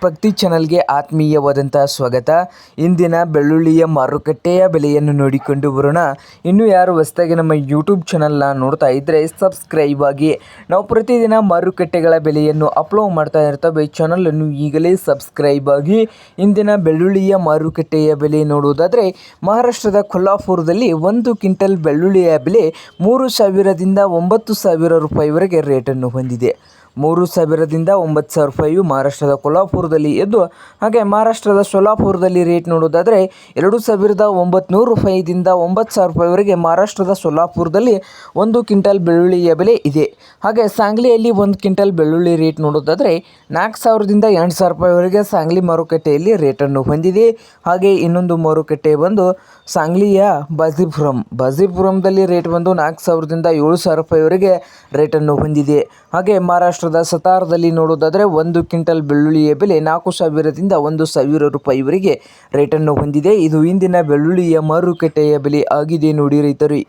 ಪ್ರತಿ ಚಾನಲ್ಗೆ ಆತ್ಮೀಯವಾದಂಥ ಸ್ವಾಗತ. ಇಂದಿನ ಬೆಳ್ಳುಳ್ಳಿಯ ಮಾರುಕಟ್ಟೆಯ ಬೆಲೆಯನ್ನು ನೋಡಿಕೊಂಡು ಬರೋಣ. ಇನ್ನು ಯಾರು ಹೊಸದಾಗಿ ನಮ್ಮ ಯೂಟ್ಯೂಬ್ ಚಾನಲ್ನ ನೋಡ್ತಾ ಇದ್ದರೆ ಸಬ್ಸ್ಕ್ರೈಬ್ ಆಗಿ. ನಾವು ಪ್ರತಿದಿನ ಮಾರುಕಟ್ಟೆಗಳ ಬೆಲೆಯನ್ನು ಅಪ್ಲೋಡ್ ಮಾಡ್ತಾ ಇರ್ತವೆ. ಚಾನಲನ್ನು ಈಗಲೇ ಸಬ್ಸ್ಕ್ರೈಬ್ ಆಗಿ. ಇಂದಿನ ಬೆಳ್ಳುಳ್ಳಿಯ ಮಾರುಕಟ್ಟೆಯ ಬೆಲೆ ನೋಡುವುದಾದರೆ, ಮಹಾರಾಷ್ಟ್ರದ ಕೊಲ್ಲಾಪುರದಲ್ಲಿ ಒಂದು ಕ್ವಿಂಟಲ್ ಬೆಳ್ಳುಳ್ಳಿಯ ಬೆಲೆ ಮೂರು ಸಾವಿರದಿಂದ ಒಂಬತ್ತು ಸಾವಿರ ರೂಪಾಯಿವರೆಗೆ ರೇಟನ್ನು ಹೊಂದಿದೆ. ಮೂರು ಸಾವಿರದಿಂದ ಒಂಬತ್ತು ಸಾವಿರ ರೂಪಾಯಿಯು ಮಹಾರಾಷ್ಟ್ರದ ಕೊಲ್ಹಾಪುರದಲ್ಲಿ ಎದ್ದು ಹಾಗೆ ಮಹಾರಾಷ್ಟ್ರದ ಸೊಲ್ಲಾಪುರದಲ್ಲಿ ರೇಟ್ ನೋಡೋದಾದರೆ ಎರಡು ಸಾವಿರದ ಒಂಬತ್ನೂರು ರೂಪಾಯಿದಿಂದ ಒಂಬತ್ತು ಸಾವಿರ ರೂಪಾಯಿವರೆಗೆ ಮಹಾರಾಷ್ಟ್ರದ ಸೊಲ್ಲಾಪುರದಲ್ಲಿ ಒಂದು ಕ್ವಿಂಟಲ್ ಬೆಳ್ಳುಳ್ಳಿಯ ಬೆಲೆ ಇದೆ. ಹಾಗೆ ಸಾಂಗ್ಲಿಯಲ್ಲಿ ಒಂದು ಕ್ವಿಂಟಲ್ ಬೆಳ್ಳುಳ್ಳಿ ರೇಟ್ ನೋಡೋದಾದರೆ ನಾಲ್ಕು ಸಾವಿರದಿಂದ ಎಂಟು ಸಾವಿರ ರೂಪಾಯಿವರೆಗೆ ಸಾಂಗ್ಲಿ ಮಾರುಕಟ್ಟೆಯಲ್ಲಿ ರೇಟನ್ನು ಹೊಂದಿದೆ. ಹಾಗೆ ಇನ್ನೊಂದು ಮಾರುಕಟ್ಟೆ ಬಂದು ಸಾಂಗ್ಲಿಯ ಬಾಜಿಪುರಂ. ಬಾಜಿಪುರಂದಲ್ಲಿ ರೇಟ್ ಬಂದು ನಾಲ್ಕು ಸಾವಿರದಿಂದ ಏಳು ಸಾವಿರ ರೂಪಾಯಿವರೆಗೆ ರೇಟನ್ನು ಹೊಂದಿದೆ. ಹಾಗೆ ಮಹಾರಾಷ್ಟ್ರದ ಸತಾರದಲ್ಲಿ ನೋಡೋದಾದರೆ ಒಂದು ಕ್ವಿಂಟಲ್ ಬೆಳ್ಳುಳ್ಳಿಯ ಬೆಲೆ ನಾಲ್ಕು ಸಾವಿರದಿಂದ ಒಂದು ಸಾವಿರ ರೂಪಾಯಿವರೆಗೆ ರೇಟನ್ನು ಹೊಂದಿದೆ. ಇದು ಇಂದಿನ ಬೆಳ್ಳುಳ್ಳಿಯ ಮಾರುಕಟ್ಟೆಯ ಬೆಲೆ ಆಗಿದೆ ನೋಡಿ ರೈತರು.